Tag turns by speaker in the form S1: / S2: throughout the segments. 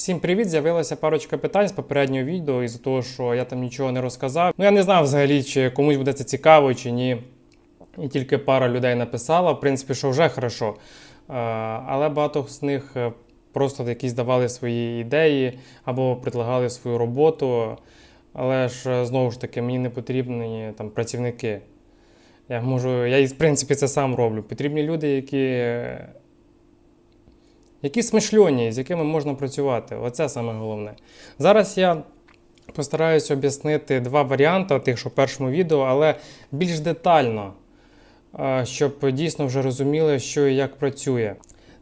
S1: Всім привіт! З'явилася парочка питань з попереднього відео із-за того, що я там нічого не розказав. Ну я не знав взагалі, чи комусь буде це цікаво, чи ні. І тільки пара людей написала, в принципі, що вже хорошо. Е, Але багато з них е, просто якісь давали свої ідеї або предлагали свою роботу. Але ж е, знову ж таки, мені не потрібні там працівники. Я можу, я в принципі це сам роблю. Потрібні люди, які, які смишльоні, з якими можна працювати. Оце саме головне. Зараз я постараюся об'яснити два варіанти, тих, що в першому відео, але більш детально, е, щоб дійсно вже розуміли, що і як працює.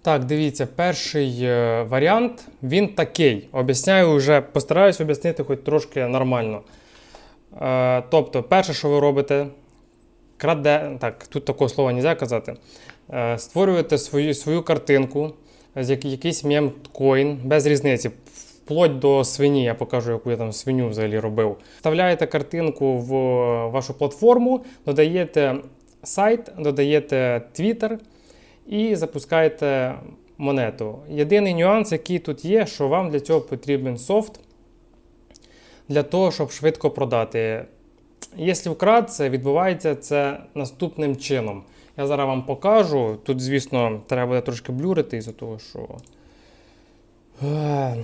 S1: Так, дивіться, перший е, варіант він такий. Об'ясняю вже, постараюсь об'яснити хоч трошки нормально. Е, Тобто, перше, що ви робите, краде, так, тут такого слова не можна казати. Створюєте свою, свою картинку, якийсь мемкоін, без різниці. Вплоть до свині, я покажу, яку я там свиню взагалі робив. Вставляєте картинку в вашу платформу, додаєте сайт, додаєте Twitter і запускаєте монету. Єдиний нюанс, який тут є, що вам для цього потрібен софт для того, щоб швидко продати. Якщо вкратце, відбувається це наступним чином. Я зараз вам покажу. Тут, звісно, треба буде трошки блюрити із-за того, що е,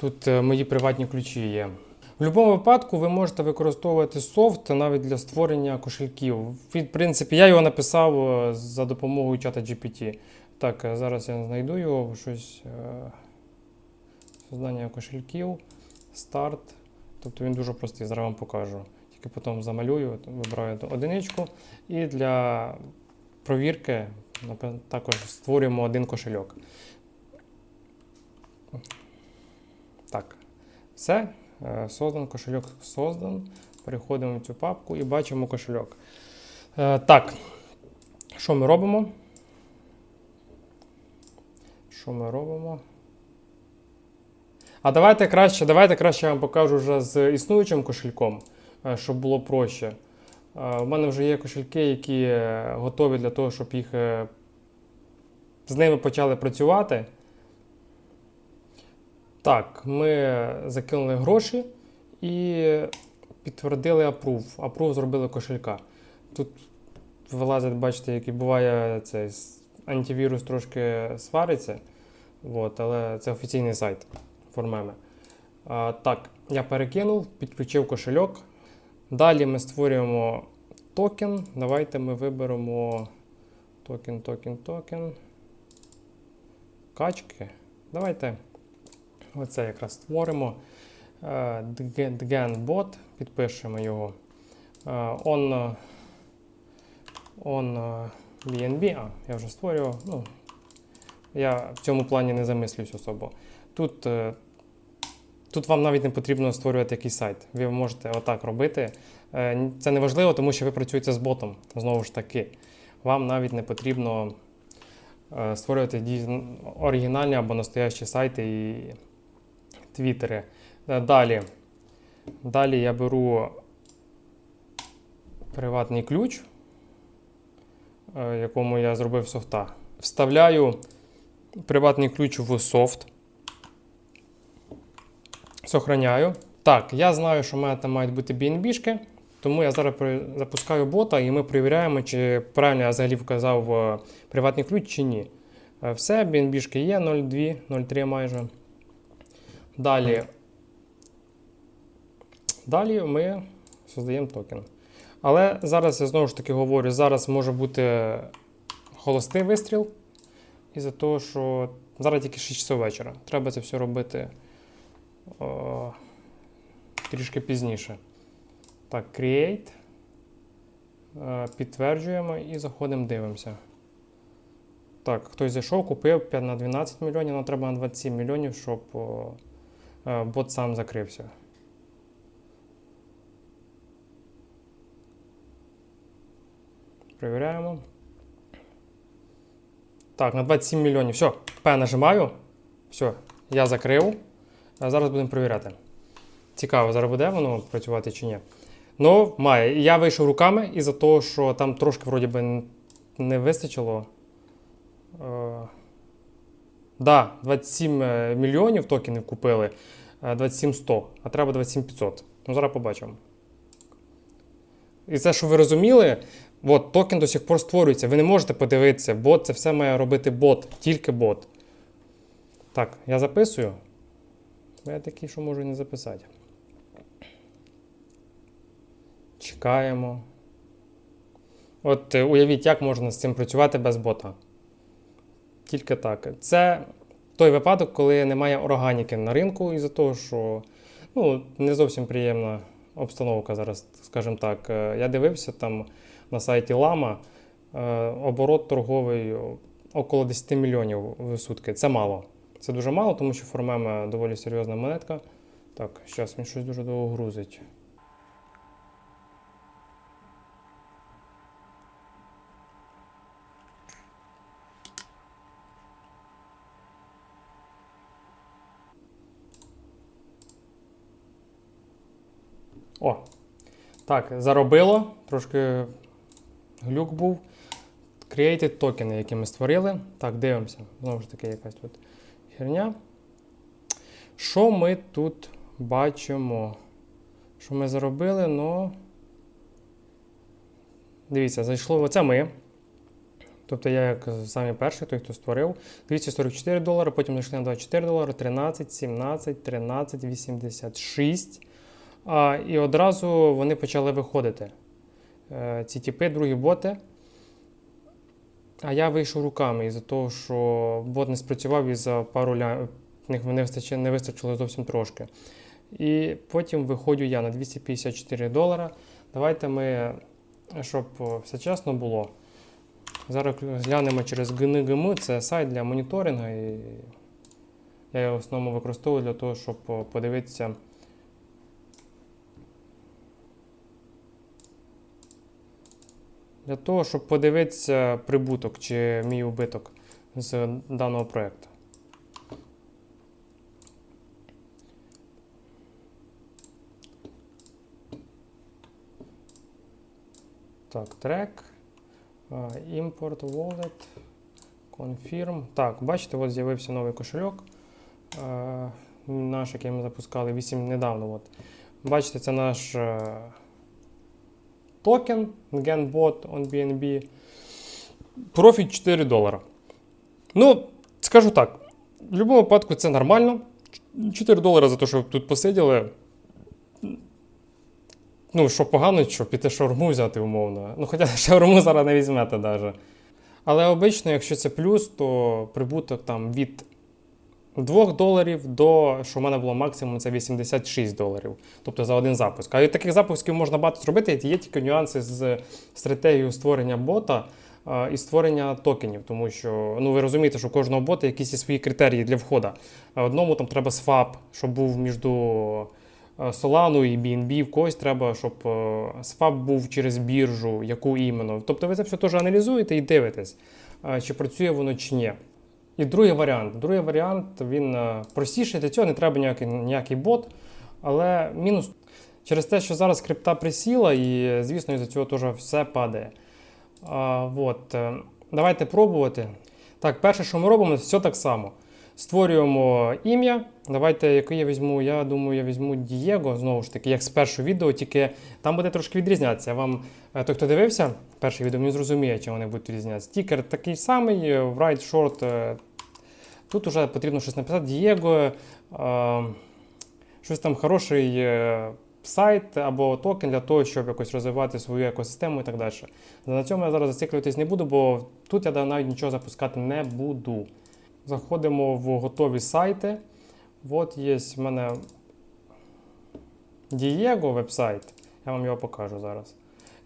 S1: тут е, мої приватні ключі є. В будь-якому випадку ви можете використовувати софт навіть для створення кошельків. В принципі, я його написав е, за допомогою чата GPT. Так, зараз я знайду його щось. Создання кошельків, старт. Тобто він дуже простий, зараз вам покажу. Тільки потім замалюю, вибираю одиничку. І для провірки також створюємо один кошельок. Так, все. Е, Создан, кошельок создан. Переходимо в цю папку і бачимо кошельок. Е, Так, що ми робимо? Що ми робимо? А давайте краще, давайте краще я вам покажу вже з існуючим кошельком, щоб було проще. Е, У мене вже є кошельки, які е, готові для того, щоб їх е, з ними почали працювати. Так, ми закинули гроші і підтвердили approve. Approve зробили кошелька. Тут вилазить, бачите, який буває цей антивірус трошки свариться. От, але це офіційний сайт формеми. Так, я перекинув, підключив кошельок. Далі ми створюємо токен. Давайте ми виберемо токен, токен, токен. Качки. Давайте оце якраз створимо. Е, Dgen Dgen підпишемо його. Е, On, е, on е, BNB. А, я вже створював. Ну, я в цьому плані не замислююсь особо. Тут, е, тут вам навіть не потрібно створювати якийсь сайт. Ви можете отак робити. Е, Це не важливо, тому що ви працюєте з ботом. Знову ж таки, вам навіть не потрібно е, створювати оригінальні або настоящі сайти і твіттери. Е, Далі. Далі я беру приватний ключ, якому я зробив софта. Вставляю приватний ключ в софт. Сохраняю. Так, я знаю, що в мене там мають бути BNB-шки, тому я зараз запускаю бота і ми перевіряємо, чи правильно я взагалі вказав е, приватний ключ чи ні. Е, Все, BNB-шки є 0,2, 0,3 майже. Далі. Далі ми создаємо токен. Але зараз я знову ж таки говорю, зараз може бути холостий вистріл. Із-за того, що зараз тільки 6 часов вечора. Треба це все робити о, трішки пізніше. Так, create. Е, Підтверджуємо і заходимо, дивимося. Так, хтось зайшов, купив 5 на 12 мільйонів, але треба на 27 мільйонів, щоб е, бот сам закрився. Перевіряємо. Так, на 27 мільйонів. Все, П нажимаю. Все, я закрив. А зараз будемо перевіряти. Цікаво, зараз буде воно працювати чи ні. Ну, має. Я вийшов руками із-за того, що там трошки вроді би не вистачило. Е, Да, 27 е, мільйонів токенів купили, е, 27 100, а треба 27 500. Ну, зараз побачимо. І це, що ви розуміли, от, токен до сих пор створюється. Ви не можете подивитися, бот це все має робити бот, тільки бот. Так, я записую. Бо Я такий, що можу не записати. Чекаємо. От е, уявіть, як можна з цим працювати без бота. Тільки так. Це той випадок, коли немає органіки на ринку, із-за того, що ну, не зовсім приємна обстановка зараз, скажімо так. Е, Я дивився там на сайті Lama, е, оборот торговий около 10 мільйонів в сутки. Це мало. Це дуже мало, тому що формема доволі серйозна монетка. Так, зараз мені щось дуже довго грузить. О! Так, заробило. Трошки глюк був. Created токени, які ми створили. Так, дивимося. Знову ж таки, якась тут херня. Що ми тут бачимо? Що ми заробили? Ну. Дивіться, зайшло. Оце ми. Тобто я як самий перший, той, хто створив. 244 долари, потім зайшли на 24 долари, 13, 17, 13, 86. А, і одразу вони почали виходити. Е, ці тіпи, другі боти. А я вийшов руками із-за того, що бот не спрацював і за пару ля... не вистачило, не вистачило зовсім трошки. І потім виходжу я на 254 долара. Давайте ми, щоб все чесно було. Зараз глянемо через GNGM, це сайт для моніторингу. І я його в основному використовую для того, щоб подивитися. Для того, щоб подивитися прибуток чи мій убиток з даного проєкту. Так, трек, import wallet, confirm. Так, бачите, от з'явився новий кошельок. е, Наш, який ми запускали 8 недавно. От. Бачите, це наш е, токен GenBot on BNB. Профіт 4 долара. Ну, скажу так, в будь-якому випадку це нормально. 4 долари за те, що ви тут посиділи. Ну, що погано, що піти шаурму взяти умовно. Ну, хоча шаурму зараз не візьмете навіть. Але обично, якщо це плюс, то прибуток там від 2 доларів до, що в мене було максимум, це 86 доларів. Тобто за один запуск. А таких запусків можна багато зробити, є тільки нюанси з стратегією створення бота і створення токенів. Тому що ну, ви розумієте, що у кожного бота якісь є свої критерії для входу. Одному там треба свап, щоб був між Solana і BNB, в когось треба, щоб е, свап був через біржу, яку іменно. Тобто ви це все теж аналізуєте і дивитесь, чи працює воно чи ні. І другий варіант. Другий варіант він е, простіший, для цього не треба ніякий, ніякий бот. Але мінус через те, що зараз крипта присіла, і, звісно, із-за цього теж все падає. А, от, е, давайте пробувати. Так, перше, що ми робимо, все так само. Створюємо ім'я. Давайте, яке я візьму, я думаю, я візьму Дієго, знову ж таки, як з першого відео, тільки там буде трошки відрізнятися. Вам, е, той, хто дивився, перше відео, він зрозуміє, чим вони будуть відрізнятися. Стікер такий самий, е, write short. Тут вже потрібно щось написати. Дієго, е, щось там хороший е, сайт або токен для того, щоб якось розвивати свою екосистему і так далі. На цьому я зараз зациклюватись не буду, бо тут я навіть нічого запускати не буду. Заходимо в готові сайти. От є в мене Дієго вебсайт. Я вам його покажу зараз.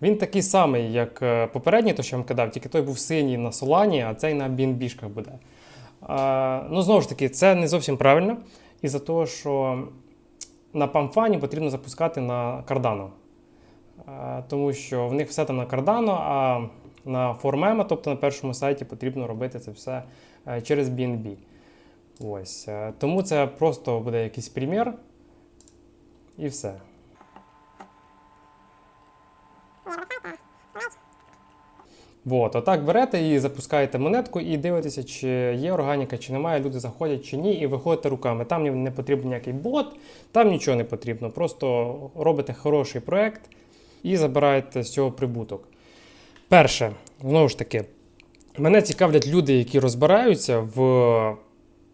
S1: Він такий самий, як е, попередній, то що я вам кидав, тільки той був синій на Солані, а цей на BNB-шках буде. Ну, знову ж таки, це не зовсім правильно. Із-за того, що на памфані потрібно запускати на Cardano. Тому що в них все там на Cardano, а на Formema, тобто на першому сайті, потрібно робити це все е, через BNB. Ось. е, Тому це просто буде якийсь примір. І все. Вот, отак берете і запускаєте монетку і дивитеся, чи є органіка, чи немає, люди заходять чи ні, і виходите руками. Там не потрібен ніякий бот, там нічого не потрібно. Просто робите хороший проект і забираєте з цього прибуток. Перше, знову ж таки, мене цікавлять люди, які розбираються в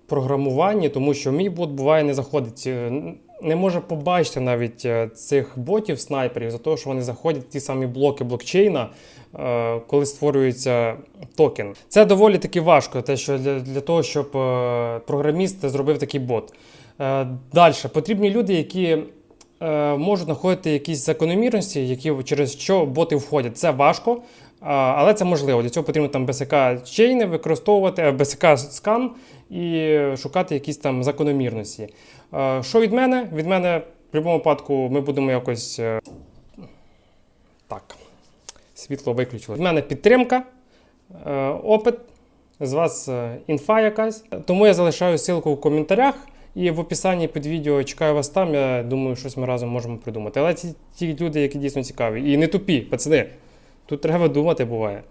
S1: програмуванні, тому що мій бот буває не заходить, е, не може побачити навіть е, цих ботів снайперів за те, що вони заходять в ті самі блоки блокчейна, е, коли створюється токен. Це доволі таки важко, те, що для, для того, щоб е, програміст зробив такий бот. Далі потрібні люди, які можуть знаходити якісь закономірності, які через що боти входять. Це важко, але це можливо. Для цього потрібно там BSK чейни використовувати, е, BSK скан і шукати якісь там закономірності. Е, Що від мене? Від мене в будь-якому випадку ми будемо якось. е, Так. Світло виключилось. Від мене підтримка, опит, з вас інфа якась. Тому я залишаю ссылку в коментарях. І в описанні під відео чекаю вас там. Я думаю, щось ми разом можемо придумати. Але ті, ті люди, які дійсно цікаві. І не тупі, пацани. Тут треба думати буває.